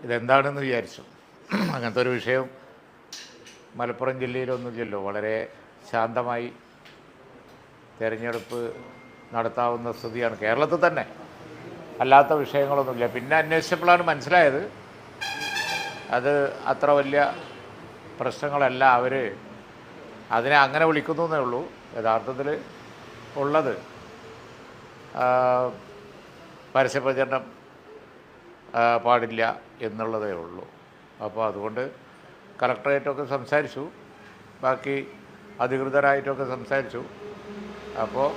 ഇതെന്താണെന്ന് വിചാരിച്ചു. അങ്ങനത്തെ ഒരു വിഷയം മലപ്പുറം ജില്ലയിലൊന്നുമില്ലല്ലോ. വളരെ ശാന്തമായി തിരഞ്ഞെടുപ്പ് നടത്താവുന്ന സ്ഥിതിയാണ്. കേരളത്തിൽ തന്നെ അല്ലാത്ത വിഷയങ്ങളൊന്നുമില്ല. പിന്നെ അന്വേഷിച്ചപ്പോഴാണ് മനസ്സിലായത് അത് അത്ര വലിയ പ്രശ്നങ്ങളല്ല. അവർ അതിനെ അങ്ങനെ വിളിക്കുന്നു എന്നേ ഉള്ളൂ. യഥാർത്ഥത്തിൽ ഉള്ളത് പരസ്യപ്രചരണം പാടില്ല എന്നുള്ളതേ ഉള്ളൂ. അപ്പോൾ അതുകൊണ്ട് കളക്ടറേറ്റൊക്കെ സംസാരിച്ചു. ബാക്കി അധികൃതരായിട്ടൊക്കെ സംസാരിച്ചു. അപ്പോൾ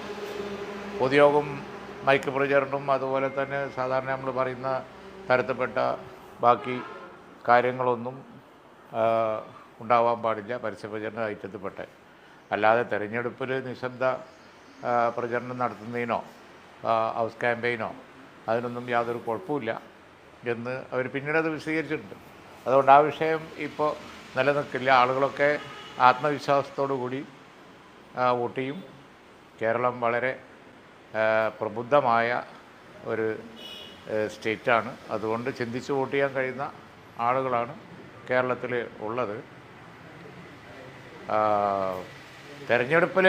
പൊതുയോഗം മൈക്ക് പ്രചരണവും അതുപോലെ തന്നെ സാധാരണ നമ്മൾ പറയുന്ന തരത്തിൽപ്പെട്ട ബാക്കി കാര്യങ്ങളൊന്നും ഉണ്ടാവാൻ പാടില്ല. പരസ്യപ്രചരണ ഐറ്റത്തിൽപ്പെട്ടെ. അല്ലാതെ തെരഞ്ഞെടുപ്പിൽ നിശബ്ദ പ്രചരണം നടത്തുന്നതിനോ ഹൗസ് ക്യാമ്പയിനോ അതിനൊന്നും യാതൊരു കുഴപ്പമില്ല എന്ന് അവർ പിന്നീട് അത് വിശദീകരിച്ചിട്ടുണ്ട്. അതുകൊണ്ട് ആ വിഷയം ഇപ്പോൾ നിലനിൽക്കില്ല. ആളുകളൊക്കെ ആത്മവിശ്വാസത്തോടു കൂടി വോട്ട് ചെയ്യും. കേരളം വളരെ പ്രബുദ്ധമായ ഒരു സ്റ്റേറ്റാണ്. അതുകൊണ്ട് ചിന്തിച്ച് വോട്ട് ചെയ്യാൻ കഴിയുന്ന ആളുകളാണ് കേരളത്തിൽ ഉള്ളത്. തെരഞ്ഞെടുപ്പിൽ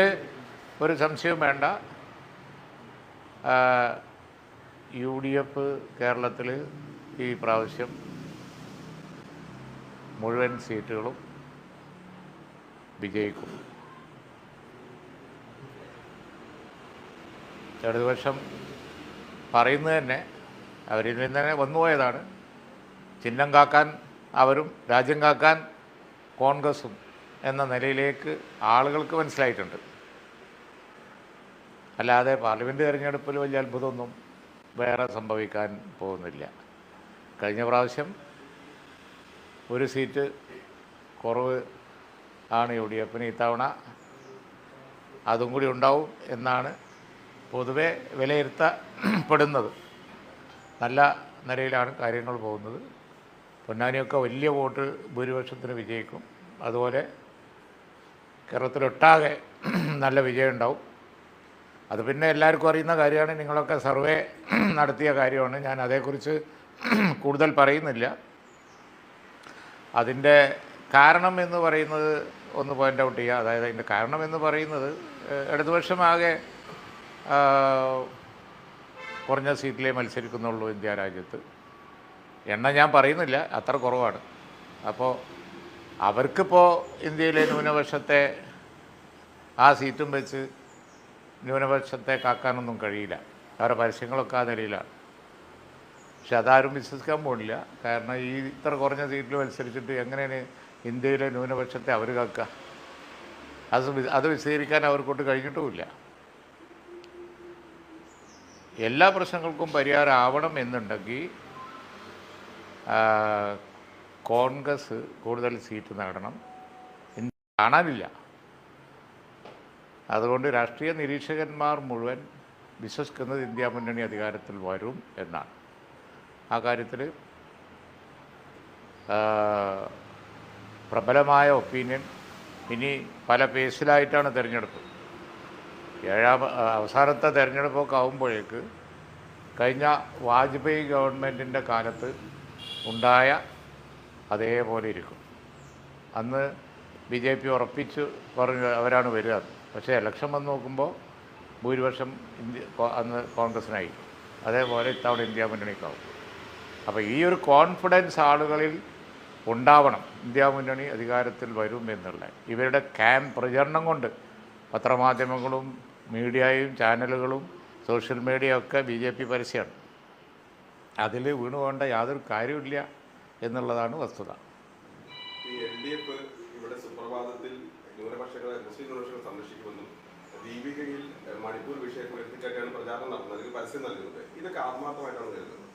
ഒരു സംശയവും വേണ്ട. യു ഡി എഫ് കേരളത്തിൽ ഈ പ്രാവശ്യം മുഴുവൻ സീറ്റുകളും വിജയിക്കും. ഇടതുപക്ഷം പറയുന്നത് തന്നെ അവരിൽ നിന്ന് തന്നെ വന്നുപോയതാണ് ചിഹ്നം കാക്കാൻ അവരും രാജ്യം കാക്കാൻ കോൺഗ്രസും എന്ന നിലയിലേക്ക് ആളുകൾക്ക് മനസ്സിലായിട്ടുണ്ട്. അല്ലാതെ പാർലമെന്റ് തിരഞ്ഞെടുപ്പിൽ വലിയ അത്ഭുതമൊന്നും വേറെ സംഭവിക്കാൻ പോകുന്നില്ല. കഴിഞ്ഞ പ്രാവശ്യം ഒരു സീറ്റ് കുറവ് ആണ് യു ഡി എഫിന് ഇത്തവണ. അതും കൂടി ഉണ്ടാവും എന്നാണ് പൊതുവെ വിലയിരുത്തപ്പെടുന്നത്. നല്ല നിലയിലാണ് കാര്യങ്ങൾ പോകുന്നത്. പൊന്നാനിയൊക്കെ വലിയ വോട്ട് ഭൂരിപക്ഷത്തിന് വിജയിക്കും. അതുപോലെ കേരളത്തിലൊട്ടാകെ നല്ല വിജയം ഉണ്ടാവും. അത് പിന്നെ എല്ലാവർക്കും അറിയുന്ന കാര്യമാണ്. നിങ്ങളൊക്കെ സർവേ നടത്തിയ കാര്യമാണ്. ഞാൻ അതേക്കുറിച്ച് കൂടുതൽ പറയുന്നില്ല. അതിന്റെ കാരണം എന്ന് പറയുന്നത് ഒന്ന് പോയിന്റ് ഔട്ട് ചെയ്യുക. അതായത് അതിന്റെ കാരണം എന്ന് പറയുന്നത് ഇടതുപക്ഷമാകെ കുറഞ്ഞ സീറ്റിലേ മത്സരിക്കുന്നുള്ളൂ ഇന്ത്യ രാജ്യത്ത് എണ്ണം ഞാൻ പറയുന്നില്ല അത്ര കുറവാണ്. അപ്പോൾ അവർക്കിപ്പോൾ ഇന്ത്യയിലെ ന്യൂനപക്ഷത്തെ ആ സീറ്റും വെച്ച് ന്യൂനപക്ഷത്തെ കാക്കാനൊന്നും കഴിയില്ല. അവരുടെ പരസ്യങ്ങളൊക്കെ ആ നിലയിലാണ്. പക്ഷെ അതാരും വിശ്വസിക്കാൻ പോണില്ല. കാരണം ഈ ഇത്ര കുറഞ്ഞ സീറ്റിൽ മത്സരിച്ചിട്ട് എങ്ങനെയാണ് ഇന്ത്യയിലെ ന്യൂനപക്ഷത്തെ അവർ കാക്കുക അത് അത് വിശദീകരിക്കാൻ അവർക്കൊട്ട് കഴിഞ്ഞിട്ടുമില്ല. എല്ലാ പ്രശ്നങ്ങൾക്കും പരിഹാരം ആവണം എന്നുണ്ടെങ്കിൽ കോൺഗ്രസ് കൂടുതൽ സീറ്റ് നേടണം. കാണാനില്ല. അതുകൊണ്ട് രാഷ്ട്രീയ നിരീക്ഷകന്മാർ മുഴുവൻ വിശ്വസിക്കുന്നത് ഇന്ത്യ മുന്നണി അധികാരത്തിൽ വരും എന്നാണ്. ആ കാര്യത്തിൽ പ്രബലമായ ഒപ്പീനിയൻ ഇനി പല പേസിലായിട്ടാണ് തിരഞ്ഞെടുപ്പ്. ഏഴാം അവസാനത്തെ തിരഞ്ഞെടുപ്പൊക്കെ ആകുമ്പോഴേക്ക് കഴിഞ്ഞ വാജ്പേയി ഗവൺമെന്റിന്റെ കാലത്ത് ഉണ്ടായ അതേപോലെ ഇരിക്കും. അന്ന് ബി ജെ പി ഉറപ്പിച്ച് പറഞ്ഞ് അവരാണ് വരിക. പക്ഷേ ഇലക്ഷൻ വന്ന് നോക്കുമ്പോൾ ഭൂരിപക്ഷം ഇന്ത്യ അന്ന് കോൺഗ്രസിനായി അതേപോലെ ഇത്തവണ ഇന്ത്യ മുന്നണിക്കാവും. അപ്പോൾ ഈ ഒരു കോൺഫിഡൻസ് ആളുകളിൽ ഉണ്ടാവണം. ഇന്ത്യ മുന്നണി അധികാരത്തിൽ വരും എന്നുള്ള. ഇവരുടെ ക്യാമ്പ് പ്രചരണം കൊണ്ട് പത്രമാധ്യമങ്ങളും മീഡിയയും ചാനലുകളും സോഷ്യൽ മീഡിയ ഒക്കെ ബി ജെ പി പരസ്യമാണ് അതിൽ വീണു പോകേണ്ട യാതൊരു കാര്യമില്ല എന്നുള്ളതാണ് വസ്തുത. ന്യൂനപക്ഷങ്ങളെ ദീപികയിൽ മണിപ്പൂർ വിഷയത്തിൽ ഉയർത്തിക്കാട്ടിയാണ് പ്രചാരണം നടത്തുന്നത്. പരസ്യം നൽകുന്നത് ഇതൊക്കെ ആത്മാർത്ഥമായിട്ടാണ് കരുതുന്നത്.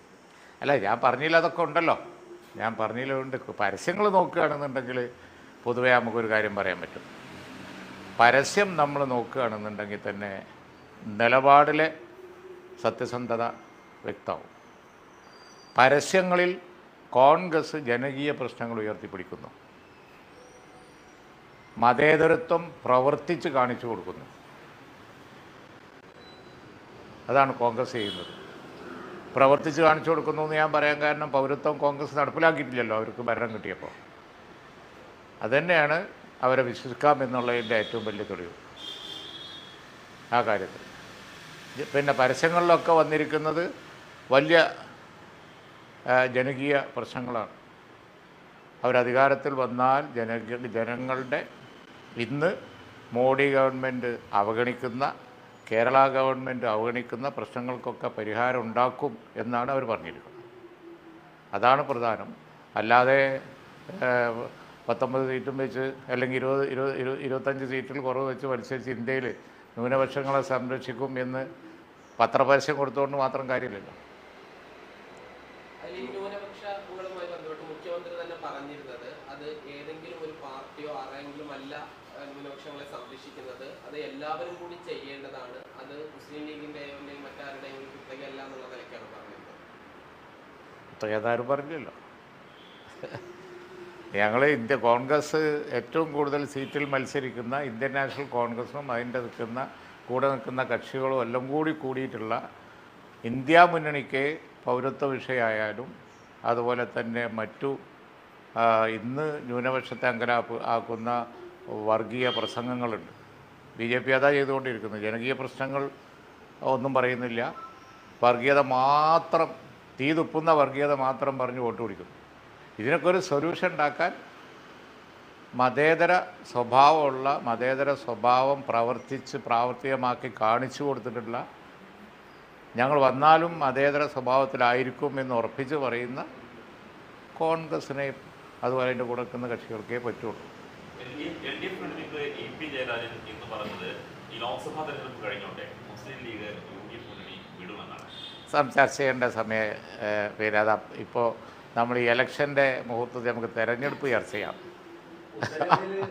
അല്ല ഞാൻ പറഞ്ഞില്ല അതൊക്കെ ഉണ്ടല്ലോ. ഞാൻ പറഞ്ഞില്ലുണ്ട് പരസ്യങ്ങൾ നോക്കുകയാണെന്നുണ്ടെങ്കിൽ പൊതുവെ നമുക്കൊരു കാര്യം പറയാൻ പറ്റും. പരസ്യം നമ്മൾ നോക്കുകയാണെന്നുണ്ടെങ്കിൽ തന്നെ നിലപാടിലെ സത്യസന്ധത വ്യക്തമാവും. പരസ്യങ്ങളിൽ കോൺഗ്രസ് ജനകീയ പ്രശ്നങ്ങൾ ഉയർത്തിപ്പിടിക്കുന്നു. മതേതരത്വം പ്രവർത്തിച്ച് കാണിച്ചു കൊടുക്കുന്നു. അതാണ് കോൺഗ്രസ് ചെയ്യുന്നത്. പ്രവർത്തിച്ച് കാണിച്ചു കൊടുക്കുന്നു എന്ന് ഞാൻ പറയാൻ കാരണം പൗരത്വം കോൺഗ്രസ് നടപ്പിലാക്കിയിട്ടില്ലല്ലോ അവർക്ക് ഭരണം കിട്ടിയപ്പോൾ. അതുതന്നെയാണ് അവരെ വിശ്വസിക്കാം എന്നുള്ളതിന്റെ ഏറ്റവും വലിയ തെളിവ് ആ കാര്യത്തിൽ. പിന്നെ പരസ്യങ്ങളിലൊക്കെ വന്നിരിക്കുന്നത് വലിയ ജനകീയ പ്രശ്നങ്ങളാണ്. അവരധികാരത്തിൽ വന്നാൽ ജന ജനങ്ങളുടെ ഇന്ന് മോഡി ഗവൺമെന്റ് അവഗണിക്കുന്ന കേരള ഗവൺമെന്റ് അവഗണിക്കുന്ന പ്രശ്നങ്ങൾക്കൊക്കെ പരിഹാരം ഉണ്ടാക്കും എന്നാണ് അവർ പറഞ്ഞിരിക്കുന്നത്. അതാണ് പ്രധാനം. അല്ലാതെ പത്തൊമ്പത് സീറ്റും വെച്ച് അല്ലെങ്കിൽ ഇരുപത് ഇരുപത് ഇരു ഇരുപത്തഞ്ച് സീറ്റിൽ കുറവ് വെച്ച് മത്സരിച്ച് ഇന്ത്യയിൽ ന്യൂനപക്ഷങ്ങളെ സംരക്ഷിക്കും എന്ന് പത്രപരസ്യം കൊടുത്തുകൊണ്ട് മാത്രം കാര്യമില്ലല്ലോ. മുഖ്യമന്ത്രി തന്നെ പറഞ്ഞിരുന്നത് അത് ഏതെങ്കിലും ഒരു പാർട്ടിയോ ആരെങ്കിലും അല്ല ന്യൂനപക്ഷങ്ങളെ സംരക്ഷിക്കുന്നത്. അത് എല്ലാവരും കൂടി ചെയ്യേണ്ടതാണ്. അത് മുസ്ലിം ലീഗിന്റെയോ അല്ലെങ്കിൽ മറ്റാരുടെയും കുത്തകയല്ല എന്നുള്ള നിലയ്ക്കാണ് പറഞ്ഞിരുന്നത്. പറഞ്ഞില്ലല്ലോ. ഞങ്ങൾ ഇന്ത്യ കോൺഗ്രസ് ഏറ്റവും കൂടുതൽ സീറ്റിൽ മത്സരിക്കുന്ന ഇന്ത്യൻ നാഷണൽ കോൺഗ്രസും അതിന്റെ നിൽക്കുന്ന കൂടെ നിൽക്കുന്ന കക്ഷികളും എല്ലാം കൂടി കൂടിയിട്ടുള്ള ഇന്ത്യ മുന്നണിക്ക് പൗരത്വ വിഷയമായാലും അതുപോലെ തന്നെ മറ്റു ഇന്ന് ന്യൂനപക്ഷത്തെ അങ്കലാപ്പ് ആക്കുന്ന വർഗീയ പ്രസംഗങ്ങളുണ്ട്. ബി ജെ പി അതാ ചെയ്തുകൊണ്ടിരിക്കുന്നത് ജനകീയ പ്രശ്നങ്ങൾ ഒന്നും പറയുന്നില്ല. വർഗീയത മാത്രം തീ തുപ്പുന്ന വർഗീയത മാത്രം പറഞ്ഞ് വോട്ട് പിടിക്കുന്നു ഇതിനൊക്കെ ഒരു സൊല്യൂഷൻ ഉണ്ടാക്കാൻ മതേതര സ്വഭാവമുള്ള മതേതര സ്വഭാവം പ്രവർത്തിച്ച് പ്രാവർത്തികമാക്കി കാണിച്ചു കൊടുത്തിട്ടുള്ള ഞങ്ങൾ വന്നാലും മതേതര സ്വഭാവത്തിലായിരിക്കും എന്ന് ഉറപ്പിച്ച് പറയുന്ന കോൺഗ്രസിനെ അതുപോലെ അതിന്റെ കൂടെ നിൽക്കുന്ന കക്ഷികൾക്കേ പറ്റുള്ളൂ. L D F E P Jayarajan ഇന്ന് പറഞ്ഞത് ഈ ലോക്സഭാ തെരഞ്ഞെടുപ്പ് കഴിഞ്ഞോട്ടെ Muslim League U D F മുന്നണി വിടുമെന്നാണ്. സം ചർച്ച ചെയ്യേണ്ട സമയ പേരാതാ അതാ. ഇപ്പോൾ നമ്മൾ ഈ ഇലക്ഷന്റെ മുഹൂർത്തത്തിൽ നമുക്ക് തെരഞ്ഞെടുപ്പ് ചർച്ച ചെയ്യാം ഉത്തരേന്ത്യയിൽ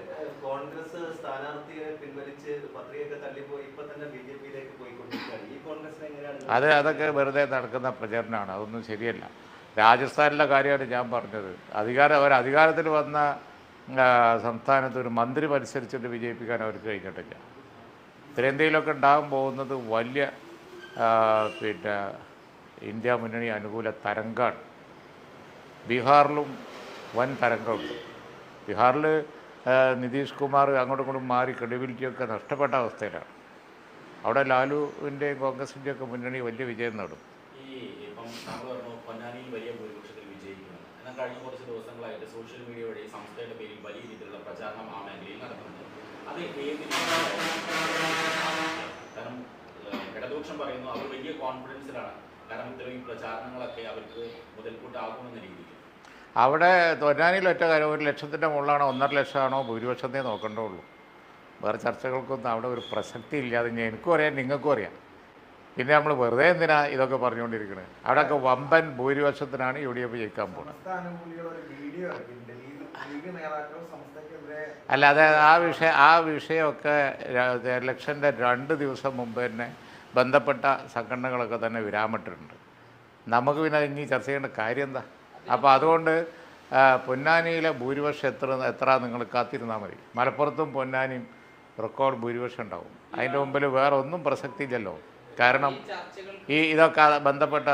കോൺഗ്രസ് സ്ഥാനാർത്ഥിയെ പിൻവലിച്ച് പത്രികയൊക്കെ തള്ളിപ്പോയി ഇപ്പൊ തന്നെ ബി ജെ പിയിലേക്ക് പോയിക്കൊണ്ടിരിക്കുകയാണ് ഈ കോൺഗ്രസിനെ എങ്ങനെയാണ് അത് അതൊക്കെ വെറുതെ നടക്കുന്ന പ്രചരണമാണ്. അതൊന്നും ശരിയല്ല. രാജസ്ഥാനിലെ കാര്യമാണ് ഞാൻ പറഞ്ഞത്. അധികാരം അവർ അധികാരത്തിൽ വന്ന സംസ്ഥാനത്ത് ഒരു മന്ത്രി മത്സരിച്ചിട്ട് വിജയിപ്പിക്കാൻ അവർക്ക് കഴിഞ്ഞിട്ടില്ല. ഉത്തരേന്ത്യയിലൊക്കെ ഉണ്ടാകാൻ പോകുന്നത് വലിയ പിന്നെ ഇന്ത്യ മുന്നണി അനുകൂല തരംഗമാണ് ബീഹാറിലും വൻ തരംഗമുണ്ട്. ബീഹാറിൽ നിതീഷ് കുമാർ അങ്ങോട്ടും ഇങ്ങോട്ടും മാറി ക്രെഡിബിലിറ്റിയൊക്കെ നഷ്ടപ്പെട്ട അവസ്ഥയിലാണ്. അവിടെ ലാലുവിന്റെയും കോൺഗ്രസിന്റെയും ഒക്കെ മുന്നണി വലിയ വിജയം നേടും. കഴിഞ്ഞ കുറച്ച് ദിവസങ്ങളായിട്ട് സോഷ്യൽ മീഡിയ വഴി സംസ്ഥയുടെ പേരിൽ വലിയ രീതിയിലുള്ള പ്രചാരണം ആ മേഖലയിൽ നടക്കുന്നുണ്ട്. അത് ഏത് രീതിയിലാണ്? കാരണം ഇടതുപക്ഷം പറയുന്നു അവർ വലിയ കോൺഫിഡൻസിലാണ്. കാരണം ഇത്രയും പ്രചാരണങ്ങളൊക്കെ അവർക്ക് മുതൽക്കൂട്ടാകുമെന്ന രീതിയിൽ. അവിടെ തൊന്നാനിയിൽ ഒറ്റ കാര്യം ഒരു ലക്ഷത്തിന്റെ മുകളിലാണോ ഒന്നര ലക്ഷമാണോ ഭൂരിപക്ഷത്തെ നോക്കേണ്ടുള്ളൂ വേറെ ചർച്ചകൾക്കൊന്നും അവിടെ ഒരു പ്രസക്തി ഇല്ലാതെ ഞാൻ എനിക്കും അറിയാം നിങ്ങൾക്കും അറിയാം. പിന്നെ നമ്മൾ വെറുതെ എന്തിനാ ഇതൊക്കെ പറഞ്ഞുകൊണ്ടിരിക്കുന്നത് അവിടെയൊക്കെ വമ്പൻ ഭൂരിപക്ഷത്തിനാണ് യു ഡി എഫ് ജയിക്കാൻ പോകുന്നത് അല്ല അത് ആ വിഷയം ആ വിഷയമൊക്കെ ഇലക്ഷന്റെ രണ്ട് ദിവസം മുമ്പ് തന്നെ ബന്ധപ്പെട്ട സംഘടനകളൊക്കെ തന്നെ വിരാമിട്ടിട്ടുണ്ട്. നമുക്ക് പിന്നെ ഇനി ചർച്ച ചെയ്യേണ്ട കാര്യം എന്താ? അപ്പോൾ അതുകൊണ്ട് പൊന്നാനിയിലെ ഭൂരിപക്ഷം എത്ര എത്ര നിങ്ങൾ കാത്തിരുന്നാൽ മതി. മലപ്പുറത്തും പൊന്നാനിയും റെക്കോർഡ് ഭൂരിപക്ഷം ഉണ്ടാവും. അതിന്റെ മുമ്പിൽ വേറെ ഒന്നും പ്രസക്തിയില്ലല്ലോ. കാരണം ഈ ഇതൊക്കെ ബന്ധപ്പെട്ട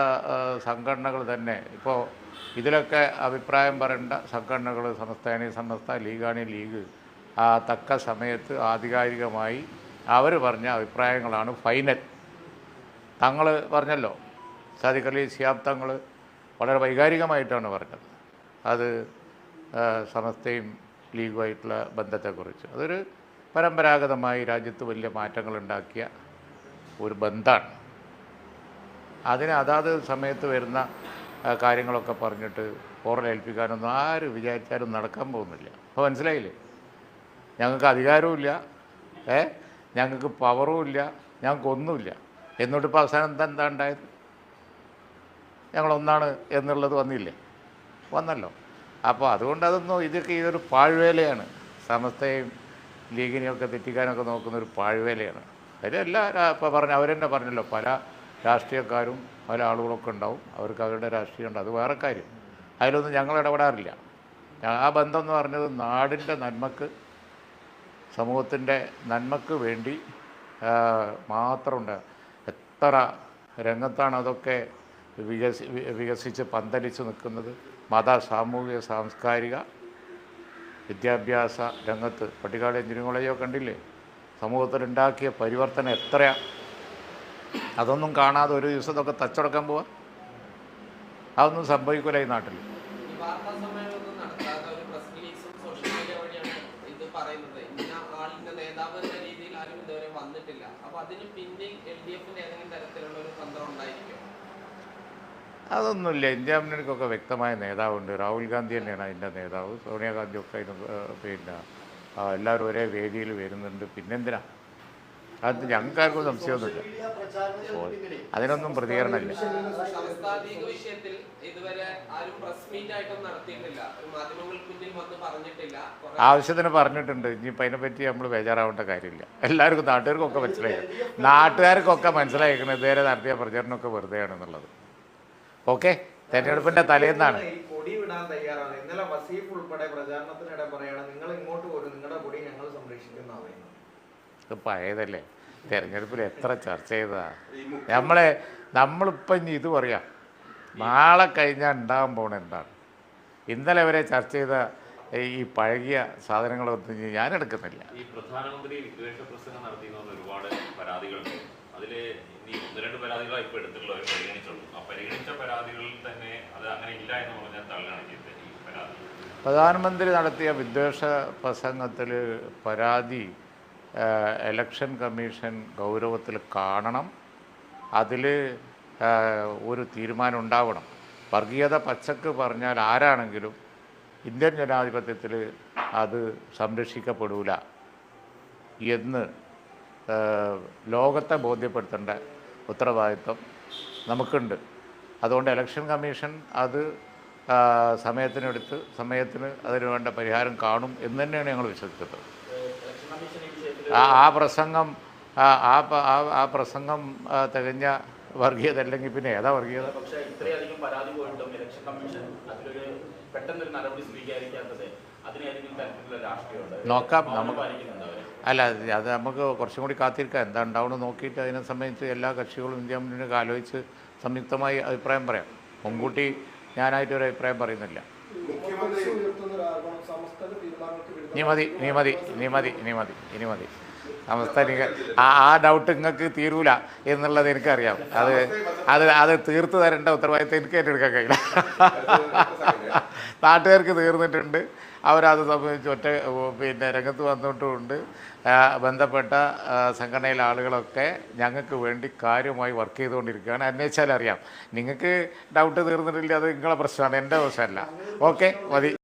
സംഘടനകൾ തന്നെ. ഇപ്പോൾ ഇതിലൊക്കെ അഭിപ്രായം പറയേണ്ട സംഘടനകൾ സമസ്തയാണി സംസ്ഥ ലീഗാണി ലീഗ്. ആ തക്ക സമയത്ത് ആധികാരികമായി അവർ പറഞ്ഞ അഭിപ്രായങ്ങളാണ് ഫൈനൽ. തങ്ങൾ പറഞ്ഞല്ലോ സാദിഖ് അലി സിയാബ് തങ്ങൾ വളരെ വൈകാരികമായിട്ടാണ് പറഞ്ഞത്. അത് സമസ്തയും ലീഗുമായിട്ടുള്ള ബന്ധത്തെക്കുറിച്ച്. അതൊരു പരമ്പരാഗതമായി രാജ്യത്ത് വലിയ മാറ്റങ്ങൾ ഉണ്ടാക്കിയ ഒരു ബന്ധമാണ് അതിന് അതാത് സമയത്ത് വരുന്ന കാര്യങ്ങളൊക്കെ പറഞ്ഞിട്ട് ഓറലേൽപ്പിക്കാനൊന്നും ആരും വിചാരിച്ചാലും നടക്കാൻ പോകുന്നില്ല. അപ്പോൾ മനസ്സിലായില്ലേ? ഞങ്ങൾക്ക് അധികാരവുമില്ല. ഏ? ഞങ്ങൾക്ക് പവറും ഇല്ല ഞങ്ങൾക്കൊന്നുമില്ല. എന്നിട്ട് ഇപ്പോൾ അവസാനം എന്താ എന്താ ഉണ്ടായത്? ഞങ്ങളൊന്നാണ് എന്നുള്ളത് വന്നില്ലേ? വന്നല്ലോ. അപ്പോൾ അതുകൊണ്ട് അതൊന്നും ഇതൊക്കെ ഇതൊരു പാഴ്വേലയാണ്. സമസ്തയും ലീഗിനെയൊക്കെ തെറ്റിക്കാനൊക്കെ നോക്കുന്ന ഒരു പാഴ്വേലയാണ് അതിലെല്ലാ ഇപ്പോൾ പറഞ്ഞ അവരെന്നെ പറഞ്ഞല്ലോ പല രാഷ്ട്രീയക്കാരും പല ആളുകളൊക്കെ ഉണ്ടാവും. അവർക്ക് അവരുടെ രാഷ്ട്രീയം ഉണ്ട്. അത് വേറെ കാര്യം. അതിലൊന്നും ഞങ്ങൾ ഇടപെടാറില്ല. ആ ബന്ധം എന്ന് പറഞ്ഞത് നാടിന്റെ നന്മക്ക് സമൂഹത്തിന്റെ നന്മക്ക് വേണ്ടി മാത്രമുണ്ട്. എത്ര രംഗത്താണ് അതൊക്കെ വികസി വികസിച്ച് പന്തലിച്ച് നിൽക്കുന്നത്? മത സാമൂഹിക സാംസ്കാരിക വിദ്യാഭ്യാസ രംഗത്ത് പട്ടിക്കാട് എഞ്ചിനീയറിംഗ് കോളേജൊക്കെ കണ്ടില്ലേ? സമൂഹത്തിലുണ്ടാക്കിയ പരിവർത്തനം എത്രയാണ് അതൊന്നും കാണാതെ ഒരു ദിവസം ഇതൊക്കെ തച്ചുടക്കാൻ പോവാ? അതൊന്നും സംഭവിക്കില്ല ഈ നാട്ടിൽ നേതാവ് എന്ന രീതിയിൽ ആരും ഇതുവരെ വന്നിട്ടില്ല. അപ്പൊ അതിന് പിന്നെ എൽ ഡി എഫിന്റെ ഏതെങ്കിലും ഉണ്ടായിരിക്കും അതൊന്നുമില്ല. ഇന്ത്യ മുന്നണിക്കൊക്കെ വ്യക്തമായ നേതാവുണ്ട്. രാഹുൽ ഗാന്ധി തന്നെയാണ് അതിന്റെ നേതാവ്. സോണിയാഗാന്ധി ഒക്കെ അതിന് പിന്നെ എല്ലാവരും ഒരേ വേദിയിൽ വരുന്നുണ്ട്. പിന്നെന്തിനാ? അത് ഞങ്ങൾക്കാർക്കും സംശയമൊന്നുമില്ല. അതിനൊന്നും പ്രതികരണമില്ല. ആവശ്യത്തിന് പറഞ്ഞിട്ടുണ്ട്. ഇനിയിപ്പോൾ അതിനെപ്പറ്റി നമ്മൾ ബേജാറാവേണ്ട കാര്യമില്ല. എല്ലാവർക്കും നാട്ടുകാർക്കൊക്കെ മനസ്സിലായി. നാട്ടുകാർക്കൊക്കെ മനസ്സിലായിരിക്കണം ഇതുവരെ നടത്തിയ പ്രചരണമൊക്കെ വെറുതെയാണെന്നുള്ളത്. ഓക്കെ തെരഞ്ഞെടുപ്പിന്റെ തലേന്നാണ്. ഈ കൊടി വിടാൻ തയ്യാറാണ്. ഇന്നലെ വസീഫ് ഉൾപ്പെടെ പ്രചാരണത്തിനിടെ പറയാണ് നിങ്ങൾ ഇങ്ങോട്ട് പോരും നിങ്ങളുടെ കൊടി ഞങ്ങൾ ഇത് പഴയതല്ലേ? തെരഞ്ഞെടുപ്പിൽ എത്ര ചർച്ച ചെയ്തതാ? നമ്മളെ നമ്മളിപ്പം ഇനി ഇത് പറയാം നാളെ കഴിഞ്ഞാൽ ഉണ്ടാകാൻ പോണ എന്താണ്? ഇന്നലെ വരെ ചർച്ച ചെയ്ത ഈ പഴകിയ സാധനങ്ങളൊന്നും ഞാൻ എടുക്കുന്നില്ല. ഈ പ്രധാനമന്ത്രി വിദ്വേഷ പ്രസംഗം നടത്തിയെന്ന് ഒരുപാട് പരാതികളുണ്ട്. രണ്ട് ഇപ്പോൾ ഇപ്പൊ എടുത്തിട്ടുള്ളവർ പരിഗണിച്ചുള്ളൂ. ആ പരിഗണിച്ച പരാതികളിൽ തന്നെ അത് അങ്ങനെ ഇല്ല എന്ന് പറഞ്ഞാൽ തള്ളുകയാണ് ചെയ്തത് ഈ പരാതി. പ്രധാനമന്ത്രി നടത്തിയ വിദ്വേഷ പ്രസംഗത്തിൽ പരാതി എലക്ഷൻ കമ്മീഷൻ ഗൗരവത്തിൽ കാണണം. അതിൽ ഒരു തീരുമാനം ഉണ്ടാവണം. വർഗീയത പച്ചക്ക് പറഞ്ഞാൽ ആരാണെങ്കിലും ഇന്ത്യൻ ജനാധിപത്യത്തിൽ അത് സംരക്ഷിക്കപ്പെടൂല എന്ന് ലോകത്തെ ബോധ്യപ്പെടുത്തേണ്ട ഉത്തരവാദിത്വം നമുക്കുണ്ട്. അതുകൊണ്ട് ഇലക്ഷൻ കമ്മീഷൻ അത് സമയത്തിനെടുത്ത് സമയത്തിന് അതിന് വേണ്ട പരിഹാരം കാണും എന്ന് തന്നെയാണ് ഞങ്ങൾ വിഷയത്തിൽ ആ പ്രസംഗം ആ ആ പ്രസംഗം തികഞ്ഞ വർഗീയത അല്ലെങ്കിൽ പിന്നെ ഏതാ വർഗീയത? പക്ഷേ ഇത്രയധികം പരാതി പോയിട്ടും ഇലക്ഷൻ കമ്മീഷൻ അതിലൊരു പെട്ടെന്നൊരു നടപടി സ്വീകരിക്കാത്തത് നോക്കാം, നമുക്ക് അല്ല അത് നമുക്ക് കുറച്ചും കൂടി കാത്തിരിക്കാം. എന്താ ഉണ്ടാവണം നോക്കിയിട്ട് അതിനെ സംബന്ധിച്ച് എല്ലാ കക്ഷികളും ഇന്ത്യ മുന്നണിയൊക്കെ ആലോചിച്ച് സംയുക്തമായി അഭിപ്രായം പറയാം. മുൻകൂട്ടി ഞാനായിട്ടൊരു അഭിപ്രായം പറയുന്നില്ല. നീ മതി നീ മതി നീ മതി നീ മതി ഇനി മതി. അവസ്ഥ നിങ്ങൾ ആ ആ ഡൗട്ട് നിങ്ങൾക്ക് തീരൂല എന്നുള്ളത് എനിക്കറിയാം. അത് അത് അത് തീർത്തു തരേണ്ട ഉത്തരവാദിത്തം എനിക്ക് ഏറ്റെടുക്കാൻ കഴിയില്ല. നാട്ടുകാർക്ക് തീർന്നിട്ടുണ്ട്. അവരത് സംബന്ധിച്ച് ഒറ്റ പിന്നെ രംഗത്ത് വന്നിട്ടുമുണ്ട് ബന്ധപ്പെട്ട സംഘടനയിലെ ആളുകളൊക്കെ ഞങ്ങൾക്ക് വേണ്ടി കാര്യമായി വർക്ക് ചെയ്തുകൊണ്ടിരിക്കുകയാണ്. അന്വേഷിച്ചാൽ അറിയാം നിങ്ങൾക്ക് ഡൗട്ട് തീർന്നിട്ടില്ല അത് നിങ്ങളെ പ്രശ്നമാണ്. എന്റെ പ്രശ്നമല്ല. ഓക്കെ മതി.